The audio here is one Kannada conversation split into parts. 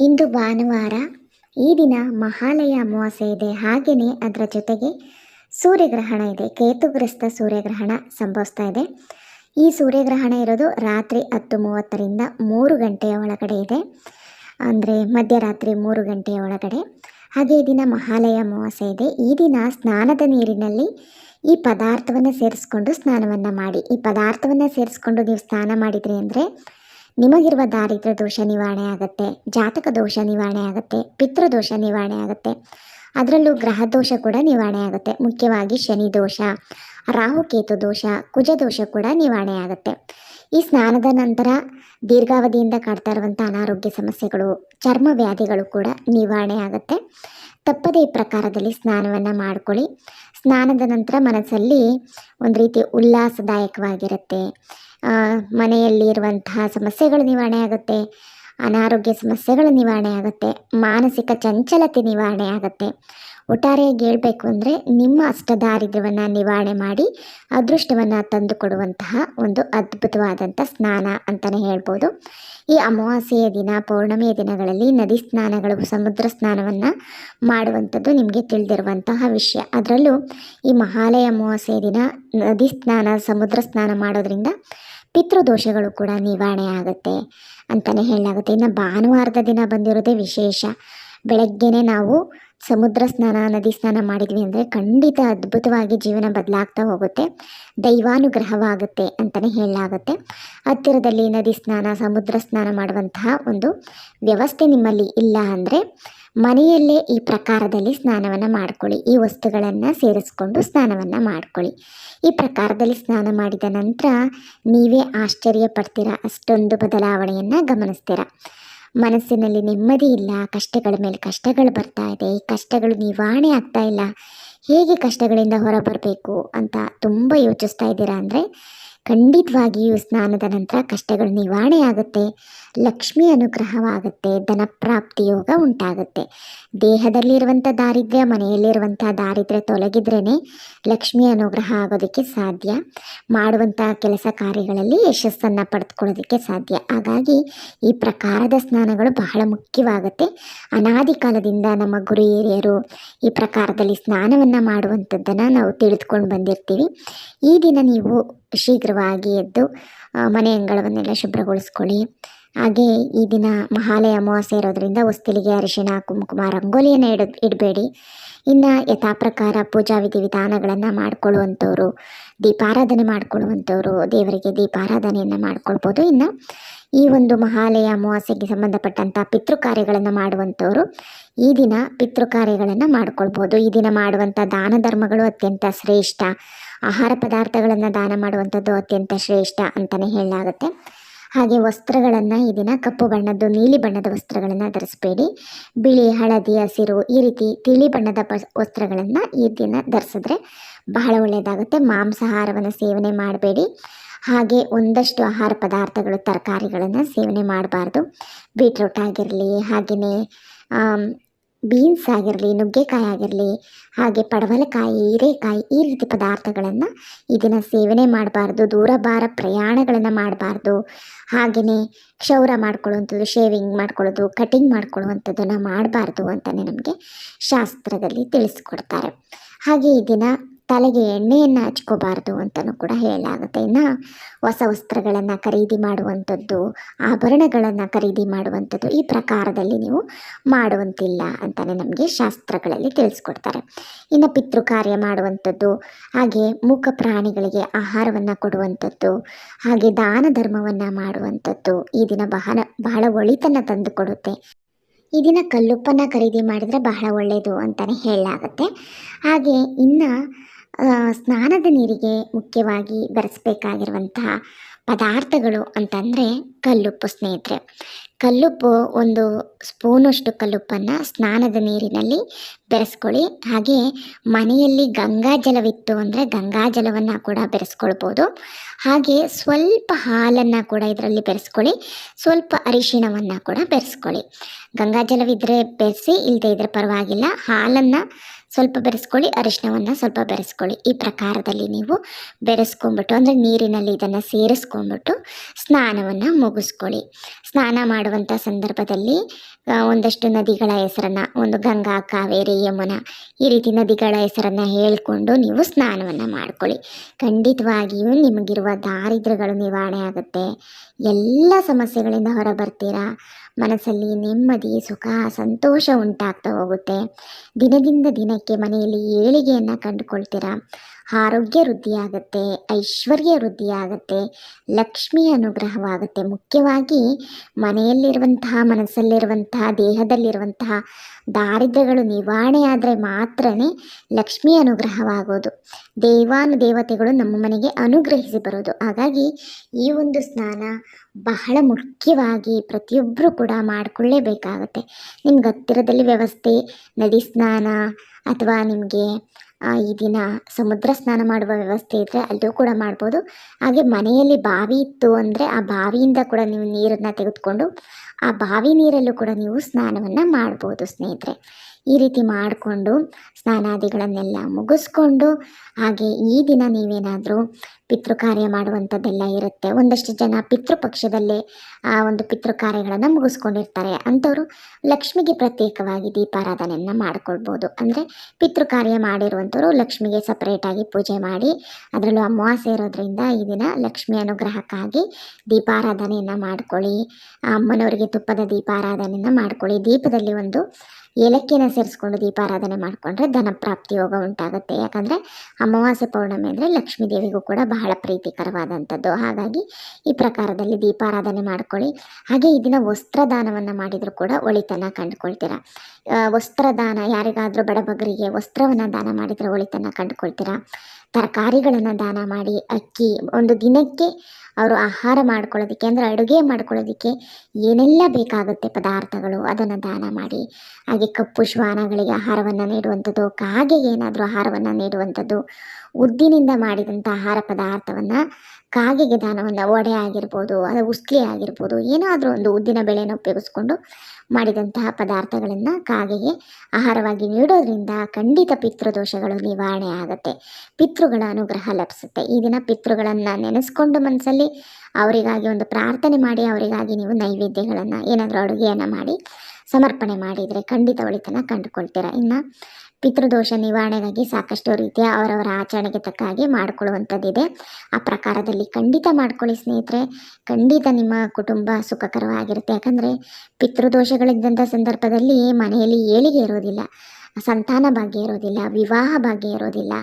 ಇಂದು ಭಾನುವಾರ ಈ ದಿನ ಮಹಾಲಯ ಅಮಾವಾಸ್ಯೆ ಇದೆ. ಹಾಗೆಯೇ ಅದರ ಜೊತೆಗೆ ಸೂರ್ಯಗ್ರಹಣ ಇದೆ. ಕೇತುಗ್ರಸ್ತ ಸೂರ್ಯಗ್ರಹಣ ಸಂಭವಿಸ್ತಾ ಇದೆ. ಈ ಸೂರ್ಯಗ್ರಹಣ ಇರೋದು ರಾತ್ರಿ ಹತ್ತು ಮೂವತ್ತರಿಂದ ಮೂರು ಗಂಟೆಯ ಒಳಗಡೆ ಇದೆ. ಅಂದರೆ ಮಧ್ಯರಾತ್ರಿ ಮೂರು ಗಂಟೆಯ ಒಳಗಡೆ. ಹಾಗೆ ಈ ದಿನ ಮಹಾಲಯ ಅಮಾವಾಸ್ಯೆ ಇದೆ. ಈ ದಿನ ಸ್ನಾನದ ನೀರಿನಲ್ಲಿ ಈ ಪದಾರ್ಥವನ್ನು ಸೇರಿಸ್ಕೊಂಡು ಸ್ನಾನವನ್ನು ಮಾಡಿ. ಈ ಪದಾರ್ಥವನ್ನು ಸೇರಿಸ್ಕೊಂಡು ನೀವು ಸ್ನಾನ ಮಾಡಿದ್ರಿ ಅಂದರೆ ನಿಮಗಿರುವ ದಾರಿದ್ರ ದೋಷ ನಿವಾರಣೆ ಆಗುತ್ತೆ, ಜಾತಕ ದೋಷ ನಿವಾರಣೆ ಆಗುತ್ತೆ ಪಿತೃದೋಷ ನಿವಾರಣೆ ಆಗುತ್ತೆ. ಅದರಲ್ಲೂ ಗ್ರಹ ದೋಷ ಕೂಡ ನಿವಾರಣೆ ಆಗುತ್ತೆ. ಮುಖ್ಯವಾಗಿ ಶನಿ ದೋಷ ರಾಹುಕೇತು ದೋಷ, ಕುಜ ದೋಷ ಕೂಡ ನಿವಾರಣೆ ಆಗುತ್ತೆ. ಈ ಸ್ನಾನದ ನಂತರ ದೀರ್ಘಾವಧಿಯಿಂದ ಕಾಡ್ತಾ ಇರುವಂಥ ಅನಾರೋಗ್ಯ ಸಮಸ್ಯೆಗಳು, ಚರ್ಮ ವ್ಯಾಧಿಗಳು ಕೂಡ ನಿವಾರಣೆ ಆಗುತ್ತೆ. ತಪ್ಪದೇ ಈ ಪ್ರಕಾರದಲ್ಲಿ ಸ್ನಾನವನ್ನು ಮಾಡ್ಕೊಳ್ಳಿ. ಸ್ನಾನದ ನಂತರ ಮನಸ್ಸಲ್ಲಿ ಒಂದು ರೀತಿ ಉಲ್ಲಾಸದಾಯಕವಾಗಿರುತ್ತೆ. ಮನೆಯಲ್ಲಿ ಇರುವಂತಹ ಸಮಸ್ಯೆಗಳು ನಿವಾರಣೆ ಆಗುತ್ತೆ, ಅನಾರೋಗ್ಯ ಸಮಸ್ಯೆಗಳು ನಿವಾರಣೆ ಆಗುತ್ತೆ, ಮಾನಸಿಕ ಚಂಚಲತೆ ನಿವಾರಣೆ ಆಗುತ್ತೆ. ಒಟ್ಟಾರೆಯಾಗಿ ಹೇಳಬೇಕು ಅಂದರೆ ನಿಮ್ಮ ಅಷ್ಟದಾರಿದ್ರ್ಯವನ್ನು ನಿವಾರಣೆ ಮಾಡಿ ಅದೃಷ್ಟವನ್ನು ತಂದುಕೊಡುವಂತಹ ಒಂದು ಅದ್ಭುತವಾದಂಥ ಸ್ನಾನ ಅಂತಲೇ ಹೇಳ್ಬೋದು. ಈ ಅಮಾವಾಸ್ಯೆಯ ದಿನ, ಪೌರ್ಣಮಿಯ ದಿನಗಳಲ್ಲಿ ನದಿ ಸ್ನಾನಗಳು, ಸಮುದ್ರ ಸ್ನಾನವನ್ನು ಮಾಡುವಂಥದ್ದು ನಿಮಗೆ ತಿಳಿದಿರುವಂತಹ ವಿಷಯ. ಅದರಲ್ಲೂ ಈ ಮಹಾಲಯ ಅಮಾವಾಸ್ಯೆಯ ದಿನ, ನದಿ ಸ್ನಾನ, ಸಮುದ್ರ ಸ್ನಾನ ಮಾಡೋದ್ರಿಂದ ಪಿತೃದೋಷಗಳು ಕೂಡ ನಿವಾರಣೆ ಆಗುತ್ತೆ ಅಂತಲೇ ಹೇಳಲಾಗುತ್ತೆ. ಇನ್ನು ಭಾನುವಾರದ ದಿನ ಬಂದಿರೋದೇ ವಿಶೇಷ. ಬೆಳಗ್ಗೆನೇ ನಾವು ಸಮುದ್ರ ಸ್ನಾನ, ನದಿ ಸ್ನಾನ ಮಾಡಿದ್ವಿ ಅಂದರೆ ಖಂಡಿತ ಅದ್ಭುತವಾಗಿ ಜೀವನ ಬದಲಾಗ್ತಾ ಹೋಗುತ್ತೆ. ದೈವಾನುಗ್ರಹವಾಗುತ್ತೆ ಅಂತಲೇ ಹೇಳಲಾಗುತ್ತೆ. ಹತ್ತಿರದಲ್ಲಿ ನದಿ ಸ್ನಾನ, ಸಮುದ್ರ ಸ್ನಾನ ಮಾಡುವಂತಹ ಒಂದು ವ್ಯವಸ್ಥೆ ನಿಮ್ಮಲ್ಲಿ ಇಲ್ಲ ಅಂದರೆ ಮನೆಯಲ್ಲೇ ಈ ಪ್ರಕಾರದಲ್ಲಿ ಸ್ನಾನವನ್ನು ಮಾಡ್ಕೊಳ್ಳಿ. ಈ ವಸ್ತುಗಳನ್ನು ಸೇರಿಸ್ಕೊಂಡು ಸ್ನಾನವನ್ನು ಮಾಡ್ಕೊಳ್ಳಿ. ಈ ಪ್ರಕಾರದಲ್ಲಿ ಸ್ನಾನ ಮಾಡಿದ ನಂತರ ನೀವೇ ಆಶ್ಚರ್ಯ ಪಡ್ತೀರಾ ಅಷ್ಟೊಂದು ಬದಲಾವಣೆಯನ್ನು ಗಮನಿಸ್ತೀರಾ. ಮನಸ್ಸಿನಲ್ಲಿ ನೆಮ್ಮದಿ ಇಲ್ಲ, ಕಷ್ಟಗಳ ಮೇಲೆ ಕಷ್ಟಗಳು ಬರ್ತಾ ಇದೆ, ಈ ಕಷ್ಟಗಳು ನಿವಾರಣೆ ಆಗ್ತಾ ಇಲ್ಲ. ಹೇಗೆ ಕಷ್ಟಗಳಿಂದ ಹೊರಬರಬೇಕು ಅಂತ ತುಂಬ ಯೋಚಿಸ್ತಾ ಇದ್ದೀರಾ ಅಂದರೆ ಖಂಡಿತವಾಗಿಯೂ ಸ್ನಾನದ ನಂತರ ಕಷ್ಟಗಳು ನಿವಾರಣೆ ಆಗುತ್ತೆ. ಲಕ್ಷ್ಮಿ ಅನುಗ್ರಹವಾಗುತ್ತೆ. ಧನಪ್ರಾಪ್ತಿ ಯೋಗ ಉಂಟಾಗುತ್ತೆ. ದೇಹದಲ್ಲಿರುವಂಥ ದಾರಿದ್ರ್ಯ, ಮನೆಯಲ್ಲಿರುವಂಥ ದಾರಿದ್ರ್ಯ ತೊಲಗಿದ್ರೇ ಲಕ್ಷ್ಮಿ ಅನುಗ್ರಹ ಆಗೋದಕ್ಕೆ ಸಾಧ್ಯ. ಮಾಡುವಂಥ ಕೆಲಸ ಕಾರ್ಯಗಳಲ್ಲಿ ಯಶಸ್ಸನ್ನು ಪಡೆದುಕೊಳ್ಳೋದಕ್ಕೆ ಸಾಧ್ಯ. ಹಾಗಾಗಿ ಈ ಪ್ರಕಾರದ ಸ್ನಾನಗಳು ಬಹಳ ಮುಖ್ಯವಾಗುತ್ತೆ. ಅನಾದಿ ಕಾಲದಿಂದ ನಮ್ಮ ಗುರು ಹಿರಿಯರು ಈ ಪ್ರಕಾರದಲ್ಲಿ ಸ್ನಾನವನ್ನು ಮಾಡುವಂಥದ್ದನ್ನು ನಾವು ತಿಳಿದುಕೊಂಡು ಬಂದಿರ್ತೀವಿ. ಈ ದಿನ ನೀವು ಶೀಘ್ರವಾಗಿ ಎದ್ದು ಮನೆ ಅಂಗಳವನ್ನೆಲ್ಲ ಶುಭ್ರಗೊಳಿಸ್ಕೊಳ್ಳಿ. ಹಾಗೆ ಈ ದಿನ ಮಹಾಲಯ ಅಮಾವಾಸ್ಯೆ ಇರೋದ್ರಿಂದ ಹೊಸ್ತಿಲಿಗೆ ಅರಿಶಿಣ, ಕುಂಕುಮ, ರಂಗೋಲಿಯನ್ನು ಇಡ, ಇಡಬೇಡಿ. ಇನ್ನು ಯಥಾಪ್ರಕಾರ ಪೂಜಾ ವಿಧಿ ವಿಧಾನಗಳನ್ನು ಮಾಡ್ಕೊಳ್ಳುವಂಥವ್ರು, ದೀಪಾರಾಧನೆ ಮಾಡ್ಕೊಳ್ಳುವಂಥವ್ರು, ದೇವರಿಗೆ ದೀಪಾರಾಧನೆಯನ್ನು ಮಾಡ್ಕೊಳ್ಬೋದು. ಇನ್ನು ಈ ಒಂದು ಮಹಾಲಯ ಅಮಾವಾಸ್ಯೆಗೆ ಸಂಬಂಧಪಟ್ಟಂಥ ಪಿತೃ ಕಾರ್ಯಗಳನ್ನು ಮಾಡುವಂಥವ್ರು ಈ ದಿನ ಪಿತೃ ಕಾರ್ಯಗಳನ್ನು ಮಾಡ್ಕೊಳ್ಬೋದು. ಈ ದಿನ ಮಾಡುವಂಥ ದಾನ ಧರ್ಮಗಳು ಅತ್ಯಂತ ಶ್ರೇಷ್ಠ. ಆಹಾರ ಪದಾರ್ಥಗಳನ್ನು ದಾನ ಮಾಡುವಂಥದ್ದು ಅತ್ಯಂತ ಶ್ರೇಷ್ಠ ಅಂತಲೇ ಹೇಳಲಾಗುತ್ತೆ. ಹಾಗೆ ವಸ್ತ್ರಗಳನ್ನು ಈ ದಿನ ಕಪ್ಪು ಬಣ್ಣದ್ದು, ನೀಲಿ ಬಣ್ಣದ ವಸ್ತ್ರಗಳನ್ನು ಧರಿಸಬೇಡಿ. ಬಿಳಿ, ಹಳದಿ, ಹಸಿರು ಈ ರೀತಿ ತಿಳಿ ಬಣ್ಣದ ವಸ್ತ್ರಗಳನ್ನು ಈ ದಿನ ಧರಿಸಿದ್ರೆ ಬಹಳ ಒಳ್ಳೆಯದಾಗುತ್ತೆ ಮಾಂಸಾಹಾರವನ್ನು ಸೇವನೆ ಮಾಡಬೇಡಿ. ಹಾಗೆ ಒಂದಷ್ಟು ಆಹಾರ ಪದಾರ್ಥಗಳು, ತರಕಾರಿಗಳನ್ನು ಸೇವನೆ ಮಾಡಬಾರ್ದು. ಬೀಟ್ರೂಟ್ ಆಗಿರಲಿ ಹಾಗೆಯೇ ಬೀನ್ಸ್ ಆಗಿರಲಿ, ನುಗ್ಗೆಕಾಯಿ ಆಗಿರಲಿ, ಹಾಗೆ ಪಡವಲಕಾಯಿ, ಹೀರೆಕಾಯಿ ಈ ರೀತಿ ಪದಾರ್ಥಗಳನ್ನು ಈ ದಿನ ಸೇವನೆ ಮಾಡಬಾರ್ದು ದೂರ ಭಾರ ಪ್ರಯಾಣಗಳನ್ನು ಮಾಡಬಾರ್ದು. ಹಾಗೆಯೇ ಕ್ಷೌರ ಮಾಡ್ಕೊಳ್ಳುವಂಥದ್ದು ಶೇವಿಂಗ್ ಮಾಡ್ಕೊಳ್ಳೋದು ಕಟಿಂಗ್ ಮಾಡ್ಕೊಳ್ಳುವಂಥದ್ದನ್ನು ಮಾಡಬಾರ್ದು ಅಂತಲೇ ನಮಗೆ ಶಾಸ್ತ್ರದಲ್ಲಿ ತಿಳಿಸ್ಕೊಡ್ತಾರೆ. ಹಾಗೆ ಈ ದಿನ ತಲೆಗೆ ಎಣ್ಣೆಯನ್ನು ಹಚ್ಕೋಬಾರ್ದು ಅಂತಲೂ ಕೂಡ ಹೇಳಲಾಗುತ್ತೆ. ಇನ್ನು ಹೊಸ ವಸ್ತ್ರಗಳನ್ನು ಖರೀದಿ ಮಾಡುವಂಥದ್ದು, ಆಭರಣಗಳನ್ನು ಖರೀದಿ ಮಾಡುವಂಥದ್ದು ಈ ಪ್ರಕಾರದಲ್ಲಿ ನೀವು ಮಾಡುವಂತಿಲ್ಲ ಅಂತಲೇ ನಮಗೆ ಶಾಸ್ತ್ರಗಳಲ್ಲಿ ತಿಳಿಸ್ಕೊಡ್ತಾರೆ. ಇನ್ನು ಪಿತೃ ಕಾರ್ಯ ಮಾಡುವಂಥದ್ದು, ಹಾಗೆ ಮೂಕ ಪ್ರಾಣಿಗಳಿಗೆ ಆಹಾರವನ್ನು ಕೊಡುವಂಥದ್ದು, ಹಾಗೆ ದಾನ ಧರ್ಮವನ್ನು ಮಾಡುವಂಥದ್ದು ಈ ದಿನ ಬಹಳ ಬಹಳ ಒಳಿತನ್ನು ತಂದುಕೊಡುತ್ತೆ. ಈ ದಿನ ಕಲ್ಲುಪ್ಪನ್ನು ಖರೀದಿ ಮಾಡಿದರೆ ಬಹಳ ಒಳ್ಳೆಯದು ಅಂತಲೇ ಹೇಳಲಾಗುತ್ತೆ. ಹಾಗೆ ಇನ್ನು ಸ್ನಾನದ ನೀರಿಗೆ ಮುಖ್ಯವಾಗಿ ಬೆರೆಸಬೇಕಾಗಿರುವಂತಹ ಪದಾರ್ಥಗಳು ಅಂತಂದರೆ ಕಲ್ಲುಪ್ಪು ಸ್ನೇಹಿತರೆ. ಕಲ್ಲುಪ್ಪು ಒಂದು ಸ್ಪೂನಷ್ಟು ಕಲ್ಲುಪ್ಪನ್ನು ಸ್ನಾನದ ನೀರಿನಲ್ಲಿ ಬೆರೆಸ್ಕೊಳ್ಳಿ. ಹಾಗೆ ಮನೆಯಲ್ಲಿ ಗಂಗಾ ಜಲವಿತ್ತು ಅಂದರೆ ಗಂಗಾ ಜಲವನ್ನು ಕೂಡ ಬೆರೆಸ್ಕೊಳ್ಬೋದು. ಹಾಗೆ ಸ್ವಲ್ಪ ಹಾಲನ್ನು ಕೂಡ ಇದರಲ್ಲಿ ಬೆರೆಸ್ಕೊಳ್ಳಿ. ಸ್ವಲ್ಪ ಅರಿಶಿಣವನ್ನು ಕೂಡ ಬೆರೆಸ್ಕೊಳ್ಳಿ. ಗಂಗಾ ಜಲವಿದ್ರೆ ಬೆರೆಸಿ ಇಲ್ಲದೇ ಇದ್ರೆ ಪರವಾಗಿಲ್ಲ. ಹಾಲನ್ನು ಸ್ವಲ್ಪ ಬೆರೆಸ್ಕೊಳ್ಳಿ, ಅರಿಶಿಣವನ್ನು ಸ್ವಲ್ಪ ಬೆರೆಸ್ಕೊಳ್ಳಿ. ಈ ಪ್ರಕಾರದಲ್ಲಿ ನೀವು ಬೆರೆಸ್ಕೊಂಬಿಟ್ಟು ಅಂದರೆ ನೀರಿನಲ್ಲಿ ಇದನ್ನು ಸೇರಿಸ್ಕೊಂಬಿಟ್ಟು ಸ್ನಾನವನ್ನು ಮುಗಿಸ್ಕೊಳ್ಳಿ. ಸ್ನಾನ ಮಾಡುವಂಥ ಸಂದರ್ಭದಲ್ಲಿ ಒಂದಷ್ಟು ನದಿಗಳ ಹೆಸರನ್ನು, ಒಂದು ಗಂಗಾ, ಕಾವೇರಿ ಯಮುನಾ ಈ ರೀತಿ ನದಿಗಳ ಹೆಸರನ್ನು ಹೇಳಿಕೊಂಡು ನೀವು ಸ್ನಾನವನ್ನು ಮಾಡ್ಕೊಳ್ಳಿ. ಖಂಡಿತವಾಗಿಯೂ ನಿಮಗಿರುವ ದಾರಿದ್ರ್ಯಗಳು ನಿವಾರಣೆ ಆಗುತ್ತೆ. ಎಲ್ಲ ಸಮಸ್ಯೆಗಳಿಂದ ಹೊರ ಬರ್ತೀರಾ ಮನಸ್ಸಲ್ಲಿ ನೆಮ್ಮದಿ, ಸುಖ, ಸಂತೋಷ ಉಂಟಾಗ್ತಾ ಹೋಗುತ್ತೆ. ದಿನದಿಂದ ದಿನಕ್ಕೆ ಮನೆಯಲ್ಲಿ ಏಳಿಗೆಯನ್ನು ಕಂಡುಕೊಳ್ತೀರಾ? ಆರೋಗ್ಯ ವೃದ್ಧಿಯಾಗುತ್ತೆ, ಐಶ್ವರ್ಯ ವೃದ್ಧಿಯಾಗುತ್ತೆ, ಲಕ್ಷ್ಮಿ ಅನುಗ್ರಹವಾಗುತ್ತೆ. ಮುಖ್ಯವಾಗಿ ಮನೆಯಲ್ಲಿರುವಂತಹ, ಮನಸ್ಸಲ್ಲಿರುವಂತಹ, ದೇಹದಲ್ಲಿರುವಂತಹ ದಾರಿದ್ರ್ಯಗಳು ನಿವಾರಣೆ ಆದರೆ ಮಾತ್ರನೇ ಲಕ್ಷ್ಮಿ ಅನುಗ್ರಹವಾಗೋದು. ದೇವಾನು ದೇವತೆಗಳು ನಮ್ಮ ಮನೆಗೆ ಅನುಗ್ರಹಿಸಿ ಬರೋದು. ಹಾಗಾಗಿ ಈ ಒಂದು ಸ್ನಾನ ಬಹಳ ಮುಖ್ಯವಾಗಿ ಪ್ರತಿಯೊಬ್ಬರು ಕೂಡ ಮಾಡಿಕೊಳ್ಳೇಬೇಕಾಗತ್ತೆ. ನಿಮ್ಗೆ ಹತ್ತಿರದಲ್ಲಿ ವ್ಯವಸ್ಥೆ, ನದಿ ಸ್ನಾನ ಅಥವಾ ನಿಮಗೆ ಈ ದಿನ ಸಮುದ್ರ ಸ್ನಾನ ಮಾಡುವ ವ್ಯವಸ್ಥೆ ಇದ್ದರೆ ಅಲ್ಲೂ ಕೂಡ ಮಾಡ್ಬೋದು. ಹಾಗೆ ಮನೆಯಲ್ಲಿ ಬಾವಿ ಇತ್ತು ಅಂದರೆ ಆ ಬಾವಿಯಿಂದ ಕೂಡ ನೀವು ನೀರನ್ನು ತೆಗೆದುಕೊಂಡು ಆ ಬಾವಿ ನೀರಲ್ಲೂ ಕೂಡ ನೀವು ಸ್ನಾನವನ್ನು ಮಾಡ್ಬೋದು ಸ್ನೇಹಿತರೆ. ಈ ರೀತಿ ಮಾಡಿಕೊಂಡು ಸ್ನಾನಾದಿಗಳನ್ನೆಲ್ಲ ಮುಗಿಸ್ಕೊಂಡು ಹಾಗೆ ಈ ದಿನ ನೀವೇನಾದರೂ ಪಿತೃ ಕಾರ್ಯ ಮಾಡುವಂಥದ್ದೆಲ್ಲ ಇರುತ್ತೆ. ಒಂದಷ್ಟು ಜನ ಪಿತೃಪಕ್ಷದಲ್ಲೇ ಆ ಒಂದು ಪಿತೃ ಕಾರ್ಯಗಳನ್ನು ಮುಗಿಸ್ಕೊಂಡಿರ್ತಾರೆ. ಅಂಥವರು ಲಕ್ಷ್ಮಿಗೆ ಪ್ರತ್ಯೇಕವಾಗಿ ದೀಪಾರಾಧನೆಯನ್ನು ಮಾಡ್ಕೊಳ್ಬೋದು. ಅಂದರೆ ಪಿತೃ ಕಾರ್ಯ ಮಾಡಿರುವಂಥವರು ಲಕ್ಷ್ಮಿಗೆ ಸಪ್ರೇಟಾಗಿ ಪೂಜೆ ಮಾಡಿ ಅದರಲ್ಲೂ ಅಮಾವಾಸ್ಯೆ ಇರೋದ್ರಿಂದ ಈ ದಿನ ಲಕ್ಷ್ಮಿ ಅನುಗ್ರಹಕ್ಕಾಗಿ ದೀಪಾರಾಧನೆಯನ್ನು ಮಾಡ್ಕೊಳ್ಳಿ. ಅಮ್ಮನವರಿಗೆ ತುಪ್ಪದ ದೀಪಾರಾಧನೆಯನ್ನು ಮಾಡ್ಕೊಳ್ಳಿ. ದೀಪದಲ್ಲಿ ಒಂದು ಏಲಕ್ಕಿನ ಸೇರಿಸ್ಕೊಂಡು ದೀಪಾರಾಧನೆ ಮಾಡಿಕೊಂಡ್ರೆ ಧನ ಪ್ರಾಪ್ತಿ ಯೋಗ ಉಂಟಾಗುತ್ತೆ. ಯಾಕಂದರೆ ಅಮಾವಾಸ್ಯೆ ಪೌರ್ಣಮಿ ಅಂದರೆ ಲಕ್ಷ್ಮೀ ದೇವಿಗೂ ಕೂಡ ಬಹಳ ಪ್ರೀತಿಕರವಾದಂಥದ್ದು. ಹಾಗಾಗಿ ಈ ಪ್ರಕಾರದಲ್ಲಿ ದೀಪಾರಾಧನೆ ಮಾಡ್ಕೊಳ್ಳಿ. ಹಾಗೆ ಈ ದಿನ ವಸ್ತ್ರದಾನವನ್ನು ಮಾಡಿದರೂ ಕೂಡ ಒಳಿತನ ಕಂಡುಕೊಳ್ತೀರಾ. ವಸ್ತ್ರದಾನ, ಯಾರಿಗಾದರೂ ಬಡಬಗರಿಗೆ ವಸ್ತ್ರವನ್ನು ದಾನ ಮಾಡಿದರೆ ಒಳಿತನ ಕಂಡುಕೊಳ್ತೀರಾ. ತರಕಾರಿಗಳನ್ನು ದಾನ ಮಾಡಿ, ಅಕ್ಕಿ, ಒಂದು ದಿನಕ್ಕೆ ಅವರು ಆಹಾರ ಮಾಡ್ಕೊಳ್ಳೋದಕ್ಕೆ, ಅಂದರೆ ಅಡುಗೆ ಮಾಡ್ಕೊಳ್ಳೋದಕ್ಕೆ ಏನೆಲ್ಲ ಬೇಕಾಗುತ್ತೆ ಪದಾರ್ಥಗಳು, ಅದನ್ನು ದಾನ ಮಾಡಿ. ಹಾಗೆ ಕಪ್ಪು ಶ್ವಾನಗಳಿಗೆ ಆಹಾರವನ್ನು ನೀಡುವಂಥದ್ದು, ಕಾಗೆಗೆ ಏನಾದರೂ ಆಹಾರವನ್ನು ನೀಡುವಂಥದ್ದು, ಉದ್ದಿನಿಂದ ಮಾಡಿದಂಥ ಆಹಾರ ಪದಾರ್ಥವನ್ನು ಕಾಗೆಗೆ ದಾನವನ್ನು ಒಡೆ ಆಗಿರ್ಬೋದು, ಅದು ಉಸ್ಲಿ ಆಗಿರ್ಬೋದು, ಏನಾದರೂ ಒಂದು ಉದ್ದಿನ ಬೆಳೆಯನ್ನು ಉಪಯೋಗಿಸ್ಕೊಂಡು ಮಾಡಿದಂತಹ ಪದಾರ್ಥಗಳನ್ನು ಕಾಗೆಗೆ ಆಹಾರವಾಗಿ ನೀಡೋದ್ರಿಂದ ಖಂಡಿತ ಪಿತೃದೋಷಗಳು ನಿವಾರಣೆ ಆಗುತ್ತೆ, ಪಿತೃಗಳ ಅನುಗ್ರಹ ಲಭಿಸುತ್ತೆ. ಈ ದಿನ ಪಿತೃಗಳನ್ನು ನೆನೆಸ್ಕೊಂಡು ಮನಸ್ಸಲ್ಲಿ ಅವರಿಗಾಗಿ ಒಂದು ಪ್ರಾರ್ಥನೆ ಮಾಡಿ, ಅವರಿಗಾಗಿ ನೀವು ನೈವೇದ್ಯಗಳನ್ನು ಏನಾದರೂ ಅಡುಗೆಯನ್ನು ಮಾಡಿ ಸಮರ್ಪಣೆ ಮಾಡಿದರೆ ಖಂಡಿತ ಒಳಿತನ ಕಂಡುಕೊಳ್ತೀರಾ. ಇನ್ನು ಪಿತೃದೋಷ ನಿವಾರಣೆಗಾಗಿ ಸಾಕಷ್ಟು ರೀತಿಯ ಅವರವರ ಆಚರಣೆಗೆ ತಕ್ಕ ಹಾಗೆ ಮಾಡಿಕೊಳ್ಳುವಂಥದ್ದಿದೆ. ಆ ಪ್ರಕಾರದಲ್ಲಿ ಖಂಡಿತ ಮಾಡ್ಕೊಳ್ಳಿ ಸ್ನೇಹಿತರೆ. ಖಂಡಿತ ನಿಮ್ಮ ಕುಟುಂಬ ಸುಖಕರವಾಗಿರುತ್ತೆ. ಯಾಕಂದರೆ ಪಿತೃದೋಷಗಳಿದ್ದಂಥ ಸಂದರ್ಭದಲ್ಲಿ ಮನೆಯಲ್ಲಿ ಏಳಿಗೆ ಇರೋದಿಲ್ಲ, ಸಂತಾನ ಭಾಗ್ಯ ಇರೋದಿಲ್ಲ, ವಿವಾಹ ಭಾಗ್ಯ ಇರೋದಿಲ್ಲ,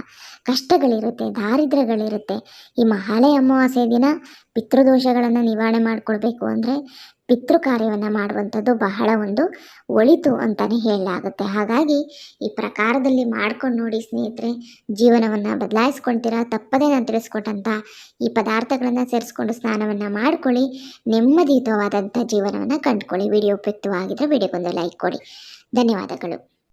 ಕಷ್ಟಗಳಿರುತ್ತೆ, ದಾರಿದ್ರ್ಯಗಳಿರುತ್ತೆ. ಈ ಮಹಾಲಯ ಅಮಾವಾಸ್ಯೆ ದಿನ ಪಿತೃದೋಷಗಳನ್ನು ನಿವಾರಣೆ ಮಾಡಿಕೊಳ್ಬೇಕು ಅಂದರೆ ಪಿತೃ ಕಾರ್ಯವನ್ನು ಮಾಡುವಂಥದ್ದು ಬಹಳ ಒಂದು ಒಳಿತು ಅಂತಲೇ ಹೇಳಲಾಗುತ್ತೆ. ಹಾಗಾಗಿ ಈ ಪ್ರಕಾರದಲ್ಲಿ ಮಾಡ್ಕೊಂಡು ನೋಡಿ ಸ್ನೇಹಿತರೆ, ಜೀವನವನ್ನು ಬದಲಾಯಿಸ್ಕೊಳ್ತೀರಾ ತಪ್ಪದೇ ನಾನು ತಿಳಿಸ್ಕೊಟ್ಟಂಥ ಈ ಪದಾರ್ಥಗಳನ್ನು ಸೇರಿಸ್ಕೊಂಡು ಸ್ನಾನವನ್ನು ಮಾಡ್ಕೊಳ್ಳಿ ನೆಮ್ಮದಿಯುತವಾದಂಥ ಜೀವನವನ್ನು ಕಂಡುಕೊಳ್ಳಿ. ವಿಡಿಯೋ ಉಪಯುಕ್ತವಾಗಿದ್ದರೆ ವಿಡಿಯೋಗೊಂದು ಲೈಕ್ ಕೊಡಿ. ಧನ್ಯವಾದಗಳು.